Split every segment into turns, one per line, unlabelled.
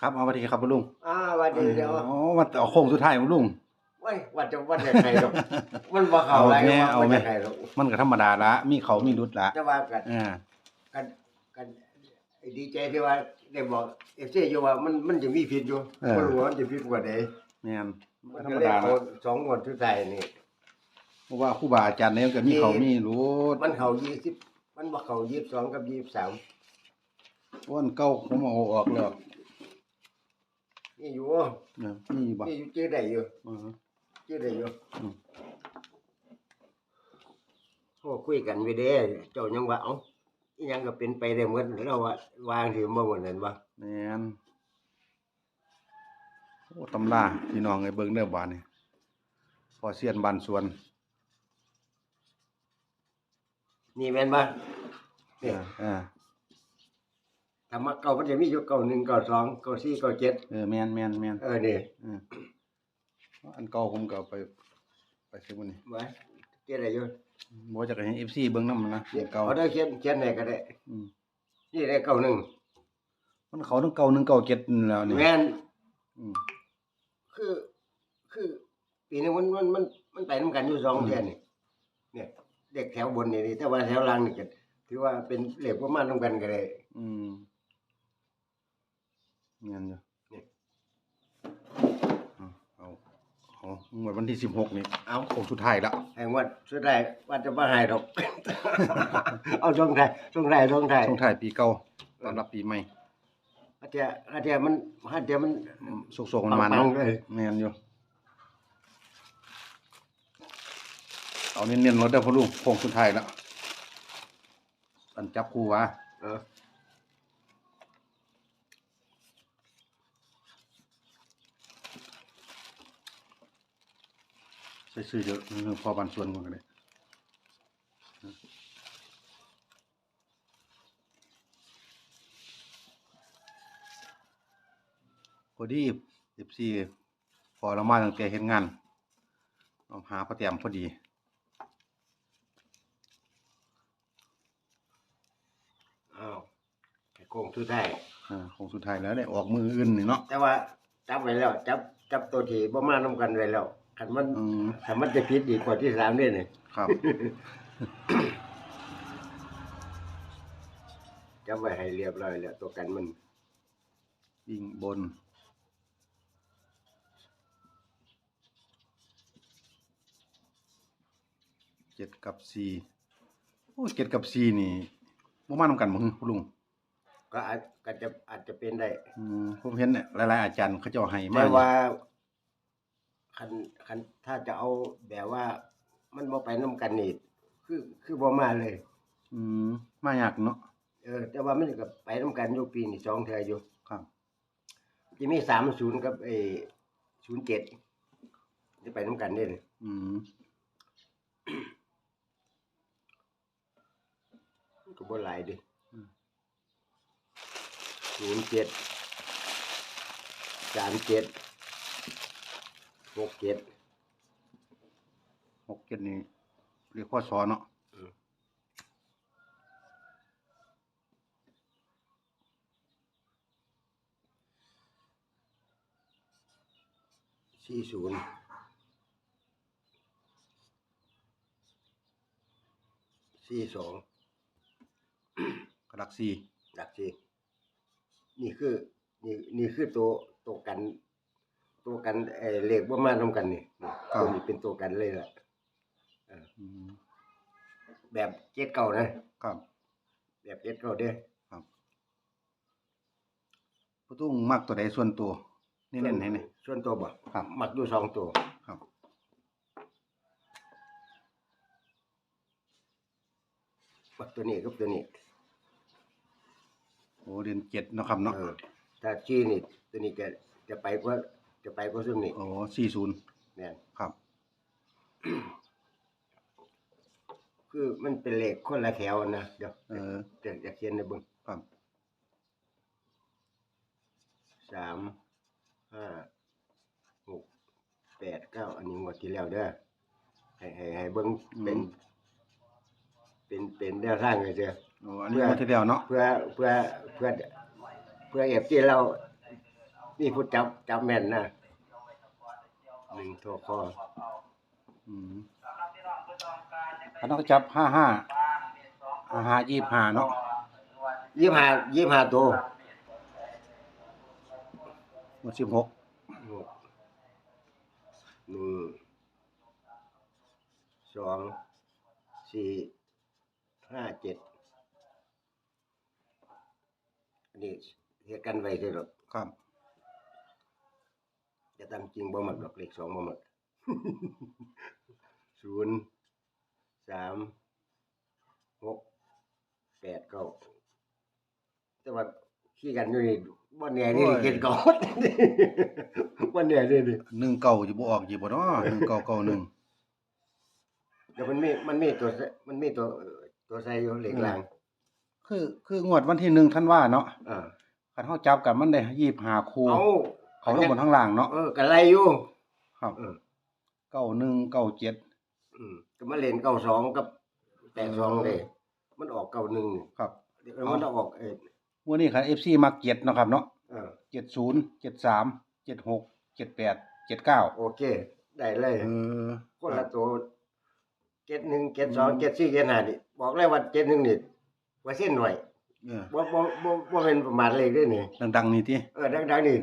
ครับเอาสวัสดีครับลุง
อ่าวันดีเดียว
อ๋อมาเอาโค้งสุดท้ายของลุง
เว้ยวันจะวันจะใครหรอกมันว่าเขาอะไร
เอาแม่
ว่า
เอา
วัน
แม่
จะใครหรอก
มันก็ธรรมดาละมีเขามีรุดละ
แต่ว่ากัน
อ่า
กันกันไอ้ดีใจที่ว่าได้บอกเอฟซีอยู่ว่ามันมันจะมีผิดอยู่มันรู้ว่ามันจะผิดกว่าใด
แม่น
มัน
ธร
ก็
รม
เลย
ดา
เอา
ละ
สองงวดสุดท้ายนี่
เพราะว่าครูบาอาจารย์เนี่ยก็มีเขามีรุด
มันเขายี่สิบมันบอกเขายี่สิบสองกับยี่สิบสาม
อ้วนเก้าผมเอาออกแล้ว
นี่อยู่
เนี่ยมีบ่
นี่อยู่ชื่อใดอยู่
อือ
ชื่อใดอยู่
อืม
โอ้คุยกันไปเด้เจ้ายังว่าเอ้าอีหยังก็เป็นไปได้หมดเราว่าวางถือมาหมดนั่นว่า
แม่นโอ้ตำราพี่น้องไอ้เบิ่งเด้อบาดนี่พอเสียนบ้านสวน
นี่แม่นบ่เนี่ย
อ่า
ธรรมะเก่ามันจะมีอยู่เก่าหนึ่งเก่าสองเก่าสี่เก่าเจ็ด
เออแม่นแม่นแม่น
เออนี่
อืมอันเก่าผมก็เอาไป ไปซื้อมื้อนี้
ไว้เจ็ดอะไรอยู่
บ่จะให้ FC เบิ่งนำนะอันเก่า
เอาได้เขียนเขียนไหนก็ได้
อืม
นี่ได้เก่าหนึ่ง
มันเขาทั้งเก่าหนึ่งเก่าเจ็ดนี่แล้วนี่
แม่น
อืม
คือ คือปีนี้มันมันมันมันไปน้ำกันอยู่สอง
อืม
เดือนนี่เนี่ย เด็กแถวบนนี่นี่แต่ว่าแถวล่างนี่ก็ถือว่าเป็นเหล็กประมาณน้ำกันก็ได้
อืม เงียนอยู่
นี่
เอาเอาเอาหมดวันที่สิบหกนี่
เอา
โค้งสุดท้ายแล้ว
แห่งวัดสุดท้ายวัดจะมาหายดอก เอาช่วงท้ายช่วงท้ายช่วงท้าย
ช่วงท้ายปีเก่าต้อนรับปีใหม่
อาจจะอาจจะมันอาจจะมัน
สุกๆมันมัน
ปั
เนาะ
งๆเลย
เงียนอยู่เอาเน้นๆรถเด้อพ่อลุงโค้งสุดท้ายแล้วตันจับคู่วะ
เออ
ซื้อเดี๋ยวนึงพอบันส่วนกันเลยพอดีสิบสี่พอเรามาตั้งแต่เห็นงานเราหาประเตรียมพอดี
อ้าวไอ้โกงสุดท้าย
อ่าคงสุดท้ายแล้วได้ออกมืออื่นนี่เนาะ
แต่ว่าจับไว้แล้ว จับจับตัวที่บ่มานํกันไว้แล้ว คันมัน
อืม
คันมันจะผิดดีกว่าที่สามนี่นี่
ครับ
จับไว้ให้เรียบร้อยแล้วตัวกันมัน
วิ่งบน เจ็ดกับสี่โอ้เจ็ดกับสี่นี่บ่มานำกันบ่ฮึคุณลุง
ก็อาจก็จะอาจจะเป็นได้
อืมผมเห็นเนี่ยหลาย ๆ อาจารย์เขาเจ้าให้มา
แต่ว่า คันคันถ้าจะเอาแบบว่า มันบ่ไปนํกันนี่คือคือบ่มาเลย
อืมมายากเนาะ
เออ แต่ว่ามันก็ไปนํกันอยู่ปีนี้สองเทื่ออยู่
ครับ
จะมี30กับไอ้07จะไปนํกันเด้นี่
อืม
มันก็บ่หลายเดิ07 37 67
หกเจ็ดนี่เรียกข้อสอเนาะ
อืมสี่ศูนย์สี่สอง
กระดักสี่
หลักสี่นี่คือนี่นี่คือตัวตัวกัน ตัวกันเออเลขว่ามาทำกันนี่นี่ตัวนี้เป็นตัวกันเลยล่ะ
อืม
แบบเจ็ดเก่านะครับ แบบเจ็ดเก่าเด้อ
ครับผู้ตุ้งมักตัวใดส่วนตัวเน้นๆให้นี่
ส่วนตัวบ่
ครับ
มักอยู่สองตัว
ครับ
มักตัวนี้กับตัวนี้
โอ้เรียนเจ็ดเนาะครับเนาะ
เออถ้าชี้นี่ตัวนี้จะจะไปกว่า จะไปกว่าซุ่มนี่
โอ้สี่ศูนย์
แม่น
ครับ
คือมันเป็นเลขคนละแถวนะเดี๋ยว
เออ
จะจะเขียนในเบิ่ง
ครับ
สามห้าหกแปดเก้าอันนี้งวดที่แล้วเด้อให้ให้ให้เบิ่งเป็นเป็นเป็นแนวทางเลยเจ้อ
โอ้อันนี้มาที่แล้วเนาะ
เพื่อเพื่อเพื่อเพื่อเอฟที่เรา นี่ผู้จับจับแม่นนะหนึ่งตัวคอ
อืมเขาต้องจับห้าห้าห้าห้ายี่สิบห้าเนาะ
ยี่ห้ายี่ห้าตัว
หมดสิบหก
หกหนึ่งสองสี่ห้าเจ็ดอันนี้เฮ็ดกันไว้เด้อหรอก
ครับ
จะตามจริงบ่หมดหรอกเลขสองบ่หมดศูนย์สามหกแปดเก้าแต่ว่าขี้กันอยู่นี่บ่แน่นี่เก็นก่อนบ่แน่นี่นี่
หนึ่งเก่าจะบออกอยู่บ่เนาะหนึ่งเก่าเก่าหนึ่ง
เดี๋ยวมันมีมันมีตัวมันมีตัวตัวใส่อยู่เหล็กลาง
คือคืองวดวันที่หนึ่งท่านว่าเนาะ
อ่า
คันเขาจับกันมันได้ยี่สิบห้าคู่
เอา
เขาทั้งบนทั้งล่างเนาะ
เออกันไรอยู่
ครับ
เออ
เก้าหนึ่งเก้าเจ็ด
อืมก็มาเล่นเก้าสองกับแปดสองเลยมันออกเก้าหนึ่ง
ครับ
เดี๋ยวมันออกเออ
วันนี้คันเอฟซีมาเจ็ดเนาะครับเนาะ
เออ
เจ็ดศูนย์เจ็ดสามเจ็ดหกเจ็ดแปดเจ็ดเก้า
โอเค ได้เลย
เออ
คนละตัวเจ็ดหนึ่งเจ็ดสองเจ็ดสี่เจ็ดห้านี่บอกเลยว่าเจ็ดหนึ่งนี่ว่าเส้นหน่อย
เออ
บ่บ่บ่บ่เป็นประมาทเลยเด้วยนี่
ดังๆนี่ที่
เออดังๆนี่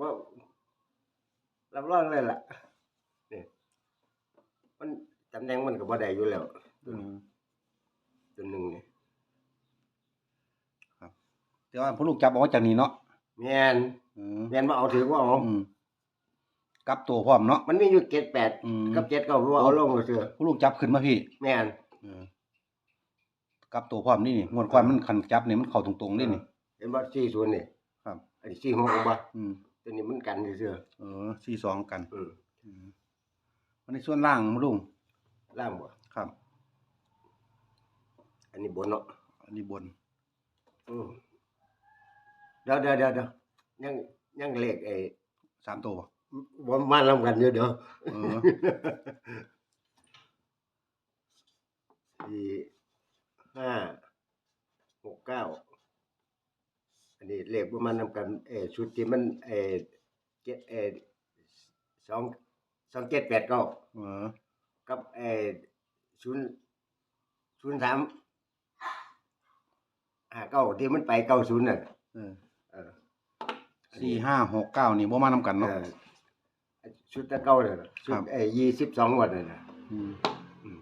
ว่ารับรองเลยล่ะนี่มันตำแหน่งมันก็บ่ได้อยู่แล้ว
เออ
ตัวหนึ่งนี่
แต่ว่าผู้ลูกจับออกมาจากนี่เนาะ
แม่น
เออ
แม่นมาเอาถือว่าเอา
อืมกลับตัวพร้อมเนาะ
มันมีอยู่เจ็ดแปด
อืม
กับเจ็ดเก้ารู้เอาลงก็เสือ
ผู้ลูกจับขึ้นมาพี่
แม่น
เออกลับตัวพร้อมนี่นี่งวดก่อนมันคันจับนี่มันเข้าตรงๆนี่นี่
เห็นว่าสี่ศูนย์นี่
ครับ
ไอ้สี่หกบ่
อืม
ตัวนี้มันกันเสือ
เออสี่สองกัน
อืม
อืมวันนี้ส่วนล่างมาลุง
ล่างบ่
ครับ
อันนี้บนเนาะ
อันนี้บน
อืมเดี๋ยวเดี๋ยวเดี๋ยวเดี๋ยวยังยังเลขไอ้
สามตัวบ่
บ่มาลำกันอยู่เดี๋ยว
เออ
สี่ห้าหกเก้า อันนี้เลขประมาณนำกันเออชุดที่มันเออเจ็ดเออสองสองเจ็ดแปดเก้า
เออ
กับเออศูนย์ศูนย์สามห้าเก้าที่มันไปเก้าศูนย์น่ะ
เออ
เออ
สี่ห้าหกเก้านี่บ่มานำกัน
เอ
เนาะ
อชุดตะเก้าเลยน่ะชุ
ครั
ด
บ
เออยี่สิบสองวันเลยนะ
อืม
อืม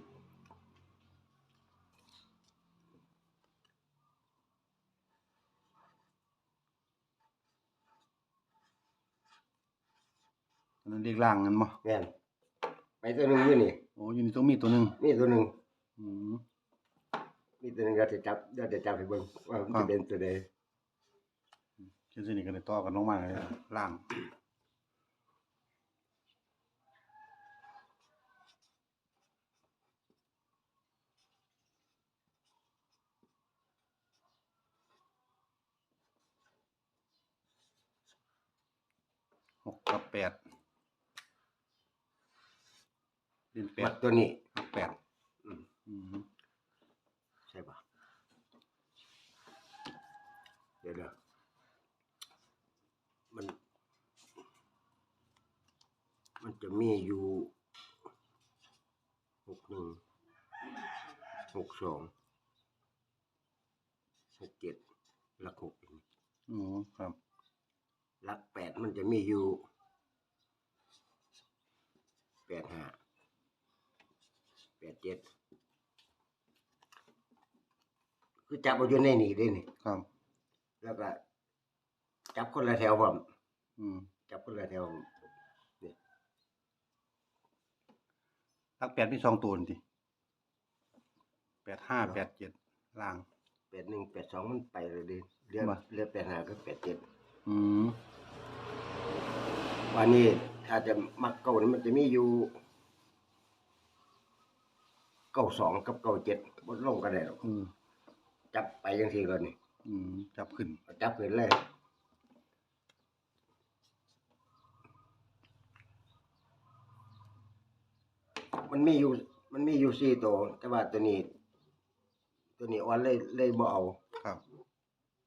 อันนั้น เรียกล่างกันบ่
แม่นไปตัวหนึ่งอยู่นี่
โอ้อยู่นี่ต้องมีตัวหนึง
มีตัวหนึ่ง
อืม
มีตัวหนึ่งเราจะจับเราจะจับให้เบิ่งว่ามัน
ครั
จะ
บ
เป็นตัวใด
เช่นนี่ก็ได้ต่อกันลงมาเลยล่าง หกกับแปด เรียนแป
มั
ด
ดตัวนี้
หักแปด
อืม
อืม
ใช่ปะเดี๋ยวเดี๋ยวมัน มันจะมีอยู่หกหนึ่งหกสองหกเจ็ดหลักหก
อ๋อครับ
หลักแปดมันจะมีอยู่แปดห้า แปดเจ็ดคือจับเอาอยู่ในนี่เด้นี่
ครับ
แล้วก็ จับคนละแถวผม
อืม
จับคนละแถว
รักแปดมีสองตัวนี่แปดห้าแปดเจ็ดล่าง
แปดหนึ่งแปดสองมันไปเลยดิเรียก
มา
เรียกแปดห้าก็แปดเจ็ด
อืม
วันนี้ถ้าจะมักเก่านี่มันจะมีอยู่ เก้าสองกับเก้าเจ็ดบนลงกันได้หรอก
อืม
จับไปยังทีเลยนี่
อืมจับขึ้น
จับขึ้นเลยมันมีอยู่ มันมีอยู่สี่ตัวแต่ว่าตัวนี้ ตัวนี้อ่อนเลยเลยบ่เอา
ครับ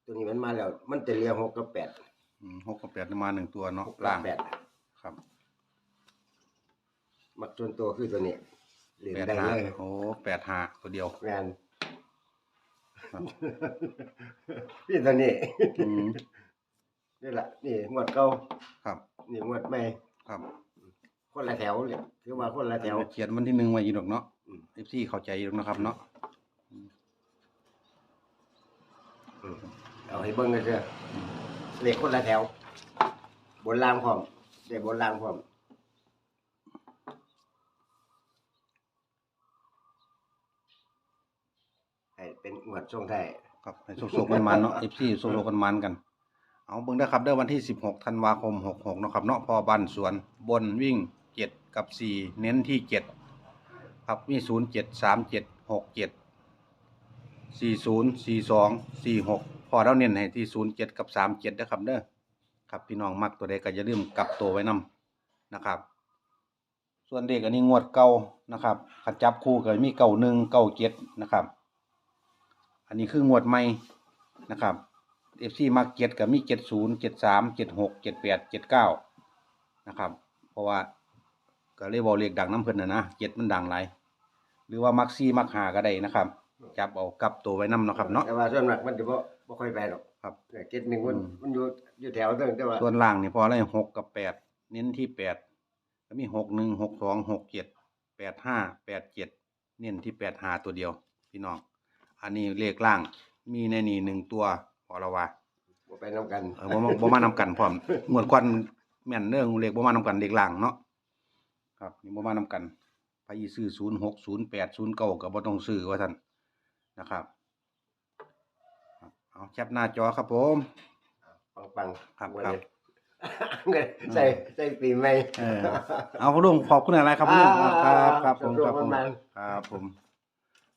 ตัวนี้มันมาแล้ว มันจะเรียงหกกับแปด
ออืมหกกับแปดมาหนึ่งตัวเนาะ
หก
ล่าง
แปด
ครับ
มักจนตัวคือตัวนี้ เรียน
แปด
ได้
หา
เลย
โอ้แปดหาตัวเดียว
งาน
ครับ
พี่ตัวนี้
อืม
นี่แหละนี่งวดเก่า
ครับ
นี่งวดใหม่
ครับ
คนละแถวเลยถือว่าคนละแถว
เขียนวันที่หนึ่งไว้อยู่ดอกเนาะ
อืม
เอฟซีเข้าใจอยู่ดอกนะครับเนาะ
อืมเอาให้เบิ่งกันเถอะเลขคนละแถว บนล่างพร้อมเด็บนล่างพร้อม เป็นงวดช่วงท้าย
ครับให้โซกๆมันๆเนาะเอฟซีโซกๆกันมันๆกัน เอาเบิ่งได้อครับเด้อวันที่สิบหกธันวาคมหกหกนาะครับเนาะพอบันสวนบนวิ่งเจ็ดกับสี่เน้นที่เจ็ดครับมีศูนย์เจ็ดสามเจ็ดหกเจ็ดสี่ศูนย์สี่สองสี่หกพอเราเน้นให้ที่ศูนย์เจ็ดกับสามเจ็ดนะครับเด้อครับพี่น้องมักตัวใดก็อย่าลืมกลับตัวไว้นํนะครับ ส่วนเด็กอันนี้งวดเก่านะครับขัดจับคู่ก็มีเก่าหนึ่งเก่าเจ็ดนะครับ อันนี้คืองวดใหม่นะครับเอฟซีมาเก็ตกับมีเจ็ดศูนย์เจ็ดสามเจ็ดหกเจ็ดแปดเจ็ดเก้านะครับ เพราะว่าก็เลยบอกเลขดังน้ำเพิ่นนะนะเจ็ดมันดังหลายหรือว่ามักซี่มักหาก็ได้นะครับ จับเอากลับตัวไว้นํเนาะครับเนาะ
แต่ว่าส่วนมากมันจะบ่บ่ค่อยไปหรอก
ครับ
แต่เจ็ดหนึ่งมัน
อืม
มันอยู่อยู่แถวเดิมแต่ว่า
ส่วนล่างนี่พออะไรหกกับแปดเน้นที่แปดก็มีหกหนึ่งหกสองหกเจ็ดแปดห้าแปดเจ็ดเน้นที่แปดหาตัวเดียว พี่น้อง อันนี้เลขล่าง มีในนี่หนึ่งตัวพอละว่า
บ่ไปนํกัน
เออบ่มาบ่มานำกันพร้อมงวดควันแม่นเด้อเลขบ่มานำกันเลขล่างเนาะครับนี่บ่มานำกันไปซื้อ06 08 09ก็บ่ต้องซื้อว่าซั่นนะครับครับเอาแคปหน้าจอครับผม
ปังปัง
ครับ
วัน
ครับ
นี้ใส่ใส่ปีใหม่
เออเอาคุณลุงขอบคุณอะไรครับคุณลุง
อ่า
ครับครับผม
รว
ค
ม
รับ
ๆ
ผม
มัน
ครับผม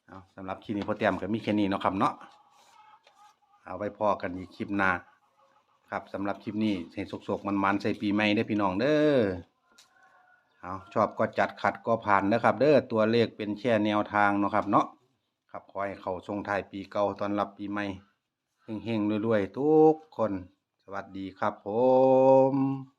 เอาสำหรับคลิปนี้พอเตรียมก็มีแค่นี้เนาะครับเนาะเอาไว้พอกันอีกคลิปหน้าครับสำหรับคลิปนี้ให้สกๆมันๆใส่ปีใหม่ได้พี่น้องเด้อเอาชอบก็จัดขัดก็ผ่านนะครับ เด้อตัวเลขเป็นแค่แนวทางเนาะครับเนาะครับขอให้เขาทรงทายปีเก่าตอนรับปีใหม่เฮงๆรวยๆทุกคน สวัสดีครับผม